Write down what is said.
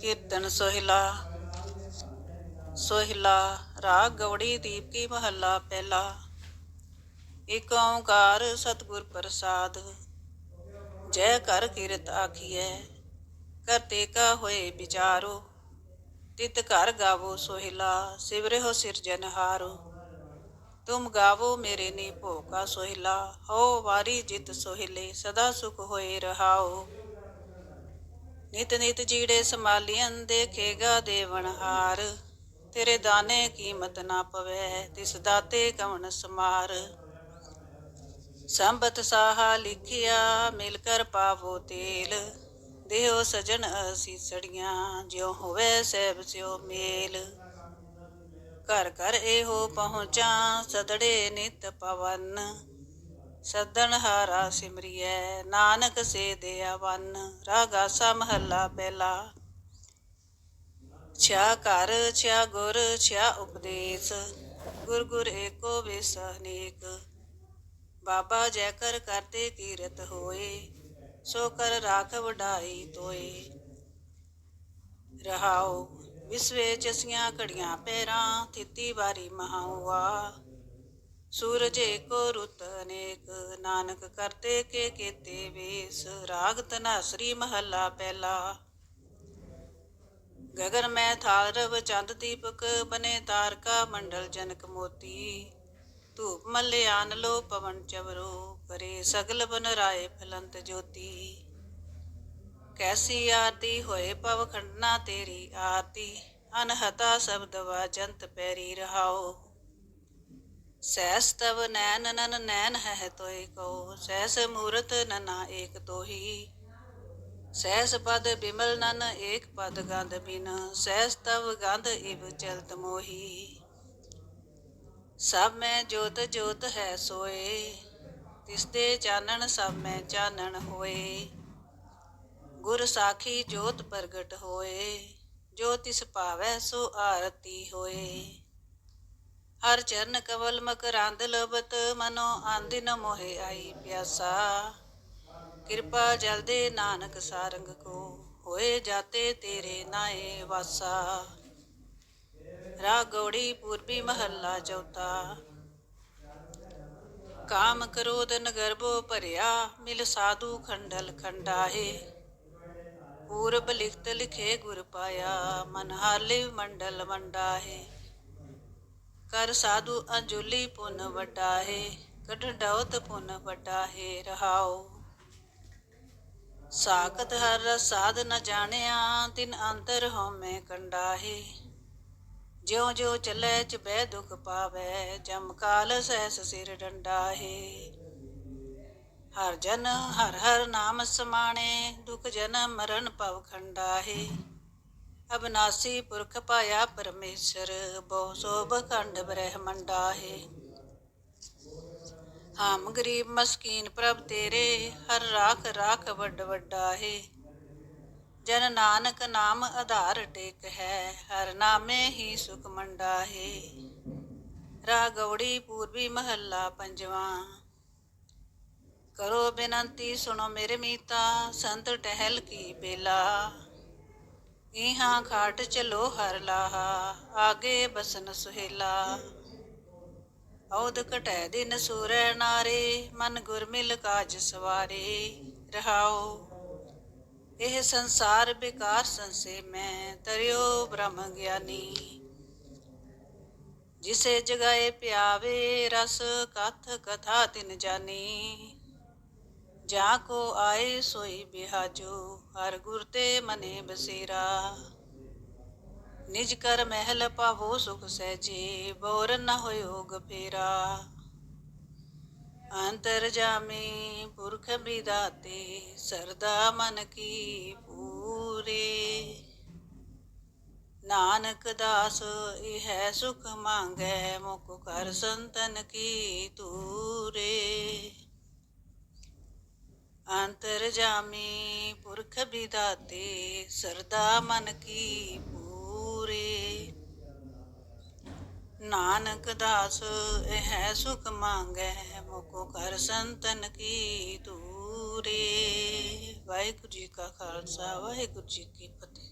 ਕੀਰਤਨ ਸੋਹਿਲਾ ਸੋਹਿਲਾ, ਰਾਗ ਗਵੜੀ ਦੀਪਕੀ ਮਹੱਲਾ ਪਹਿਲਾ। ਇਕ ਓੰਕਾਰ ਸਤਿਗੁਰ ਪ੍ਰਸਾਦ, ਜੈ ਕਰ ਕੀਰਤ ਆਖੀਐ ਕਰਤੇ ਕਾ ਹੋਏ ਵਿਚਾਰੋ, ਤਿਤ ਘਰ ਗਾਵੋ ਸੋਹਿਲਾ ਸਿਵਰਿਓ ਸਿਰਜਨਹਾਰੋ ਤੁਮ ਗਾਵੋ ਮੇਰੇ ਨੀ ਭੋਕਾ ਸੋਹਿਲਾ, ਹੋ ਵਾਰੀ ਜਿਤ ਸੋਹਿਲੇ, ਸਦਾ ਸੁਖ ਹੋਏ ਰਹਾਓ। ਨਿਤ ਨਿਤ ਜੀੜੇ ਸੰਭਾਲੀਆਂ ਦੇਖੇਗਾ ਦੇਵਨਹਾਰ ਤੇਰੇ ਦਾਣੇ ਕੀਮਤ ਨਾ ਪਵੇ, ਤਿਸ ਦਾਤੇ ਕਵਣ ਸਮਾਰ। ਸੰਬਤ ਸਾਹਾ ਲਿਖਿਆ, ਮਿਲ ਕਰ ਪਾਵੋ ਤੇਲ। ਦੇਹੋ ਸਜਣ ਅਸੀਸੜੀਆਂ, ਜਿਉ ਹੋਵੇ ਸਹਿਬ ਸਿਓ ਮੇਲ। ਘਰ ਘਰ ਇਹੋ ਪਹੁੰਚਾਂ, ਸਦੜੇ ਨਿਤ ਪਵਨ। ਸਦਨ ਹਾਰਾ ਸਿਮਰਿਐ, ਨਾਨਕ ਸੇ ਦਿਆਵਨ ਰਾਗਾਸਾ ਮਹੱਲਾ ਪਹਿਲਾ। ਛਾ ਘਰ ਛਾ ਗੁਰ ਛਾ ਉਪਦੇਸ਼, ਗੁਰ ਗੁਰ ਏਕੋ ਵਿਸ ਅਨੇਕ। ਬਾਬਾ ਜੈ ਕਰ ਕਰਤੇ ਕੀਰਤ ਹੋਏ, ਸੋ ਕਰ ਰਾਖ ਵਡਾਈ ਤੋਏ। ਰਹਾਉ, ਵਿਸਵੇ ਚਸੀਆਂ ਘੜੀਆਂ ਪੈਰਾਂ, ਥਿੱਤੀ ਵਾਰੀ ਮਹਾਉਆ ਸੂਰਜ ਏਕੋ ਰੁਤ ਅਨੇਕ, ਨਾਨਕ ਕਰਤੇ ਕੇ ਕੀਤੇ ਵੇਸ, ਰਾਗ ਤਨਾਸਰੀ ਮਹੱਲਾ ਪਹਿਲਾ। ਗਗਨ ਮੈਂ ਥਾਲ ਚੰਦ ਦੀਪਕ, ਬਨੇ ਤਾਰਕਾ ਮੰਡਲ ਜਨਕ ਮੋਤੀ। ਧੂਪ ਮਲਿਆਨ ਲੋ ਪਵਨ ਚਵਰੋ, ਕਰੇ ਸਗਲ ਬਨ ਰਾਏ ਫਲੰਤ ਜੋਤੀ। ਕੈਸੀ ਆਰਤੀ ਹੋਏ ਪਵ ਖੰਡਨਾ ਤੇਰੀ ਆਰਤੀ, ਅਨਹਤਾ ਸ਼ਬਦ ਵਾਜੰਤ ਪੈਰੀ ਰਹਾਓ। ਸੈਸ ਤਵ ਨੈਨ ਨਨ ਨੈਨ ਹੈ ਤੋਇ ਕੋ ਸੈਸ ਮੂਰਤ ਨਨਾ ਏਕ ਤੋਹੀ। ਸਹਿਸ ਪਦ ਬਿਮਲ ਨਨ ਏਕ ਪਦ ਗੰਧ ਬਿਨ, ਸਹਿਸ ਤਵ ਗੰਧ ਇਵ ਚਲਤ ਮੋਹੀ। ਸਭ ਮੈਂ ਜੋਤ ਜੋਤ ਹੈ ਸੋਏ, ਤਿਸ ਦੇ ਚਾਨਣ ਸਭ ਮੈਂ ਚਾਨਣ ਹੋਏ। ਗੁਰ ਸਾਖੀ ਜੋਤ ਪ੍ਰਗਟ ਹੋਏ, ਜੋ ਤਿਸ ਭਾਵੈ ਸੋ ਆਰਤੀ ਹੋਏ। ਹਰ ਚਰਨ ਕਵਲ ਮਕਰੰਦ ਲਬਤ, ਮਨੋ ਆਂਦਿਨ ਮੋਹਿ ਆਈ ਪਿਆਸਾ। ਕਿਰਪਾ ਜਲ ਦੇ ਨਾਨਕ ਸਾਰੰਗ ਕੋ, ਹੋਏ ਜਾਤੇ ਤੇਰੇ ਨਾਏ ਵਾਸਾ। ਰਾਗ ਗੌੜੀ ਪੂਰਬੀ ਮਹੱਲਾ ਚੌਥਾ। ਕਾਮ ਕ੍ਰੋਧ ਨਗਰਬੋ ਭਰਿਆ, ਮਿਲ ਸਾਧੂ ਖੰਡਲ ਖੰਡਾਏ ਪੂਰਬ ਲਿਖਤ ਲਿਖੇ ਗੁਰ ਪਾਇਆ, ਮਨ ਹਾਲੇ ਮੰਡਲ ਮੰਡਾਹੇ ਕਰ ਸਾਧੂ ਅੰਜੁਲੀ ਪੁਨ ਵਟਾਹੇ, ਕਢ ਡਉਤ ਪੁਨ ਵਟਾਹੇ ਰਹਾਓ ਸਾਖਤ ਹਰ ਸਾਧ ਨ ਜਾਣਿਆ, ਤਿਨ ਅੰਤਰ ਹਉਮੈ ਕੰਡਾਹੇ। ਜਿਉ ਜਿਉ ਚੱਲੇ ਚ ਬੈ ਦੁਖ ਪਾਵੇ, ਜਮ ਕਾਲ ਸਹਿਸ ਸਿਰ ਡੰਡਾਹੇ। ਹਰ ਜਨ ਹਰ ਹਰ ਨਾਮ ਸਮਾਣੇ, ਦੁਖ ਜਨ ਮਰਨ ਭਵ ਖੰਡਾਹੇ। ਅਬਨਾਸੀ ਪੁਰਖ ਪਾਇਆ ਪਰਮੇਸ਼ਰ, ਬਹੁ ਸੋਭ ਖੰਡ ਬ੍ਰਹਮੰਡਾਹੇ ਹਮ ਗਰੀਬ ਮਸਕੀਨ ਪ੍ਰਭ ਤੇਰੇ, ਹਰ ਰਾਖ ਰਾਖ ਵੱਡ ਵੱਡਾ ਹੈ ਜਨ ਨਾਨਕ ਨਾਮ ਆਧਾਰ ਟੇਕ ਹੈ, ਹਰ ਨਾਮੇ ਹੀ ਸੁਖ ਮੰਡਾ ਹੈ ਰਾਗਵੜੀ ਪੂਰਬੀ ਮਹੱਲਾ ਪੰਜਵਾਂ। ਕਰੋ ਬੇਨਤੀ ਸੁਣੋ ਮੇਰੇ ਮੀਤਾ, ਸੰਤ ਟਹਿਲ ਕੀ ਬੇਲਾ। ਇਹਾਂ ਖਾਟ ਚਲੋ ਹਰ ਲਾਹਾ, ਆਗੇ ਬਸਨ ਸੁਹੇਲਾ। ਔਦ ਘਟੈ ਦਿਨ ਸੂਰੈ ਨਾਰੇ, ਮਨ ਗੁਰ ਮਿਲ ਕਾਜ ਸਵਾਰੇ। ਰਹਾਓ, ਇਹ ਸੰਸਾਰ ਬਿਕਾਰ ਸੰਸੇ ਮੈਂ, ਤਰਿਓ ਬ੍ਰਹਮ ਗਿਆਨੀ। ਜਿਸੇ ਜਗਾਏ ਪਿਆਵੇ, ਰਸ ਕਥ ਕਥਾ ਤਿਨ ਜਾਨੀ। ਜਾ ਕੋ ਆਏ ਸੋਈ ਬਿਹਾਜੋ, ਹਰ ਗੁਰ ਤੇ ਮਨੇ ਬਸੇਰਾ। ਨਿਜ ਕਰ ਮਹਿਲ ਪਾਵੋ ਸੁਖ ਸਹਿਜੇ, ਬੋਰ ਨ ਹੋਇਓ ਗਫੇਰਾ। ਅੰਤਰ ਜਾਮੇ ਪੁਰਖ ਬਿਦਾਤੇ, ਸਰਦਾ ਮਨ ਕੀ ਪੂਰੇ। ਨਾਨਕ ਦਾਸ, ਇਹ ਸੁਖ ਮੰਗੈ, ਮੁਖ ਕਰ ਸੰਤਨ ਕੀ ਤੂਰੇ ਅੰਤਰ ਜਾਮੇ ਪੁਰਖ ਬਿਦਾਤੇ ਸਰਦਾ ਮਨ ਕੀ ਪੂਰੇ। ਨਾਨਕ ਦਾਸ, ਇਹ ਸੁਖ ਮੰਗੈ, ਮੁਕੋ ਕਰ ਸੰਤਨ ਕੀ ਤੂਰੇ ਵਾਹਿਗੁਰੂ ਜੀ ਕਾ ਖਾਲਸਾ, ਵਾਹਿਗੁਰੂ ਜੀ ਕੀ ਫਤਿਹ।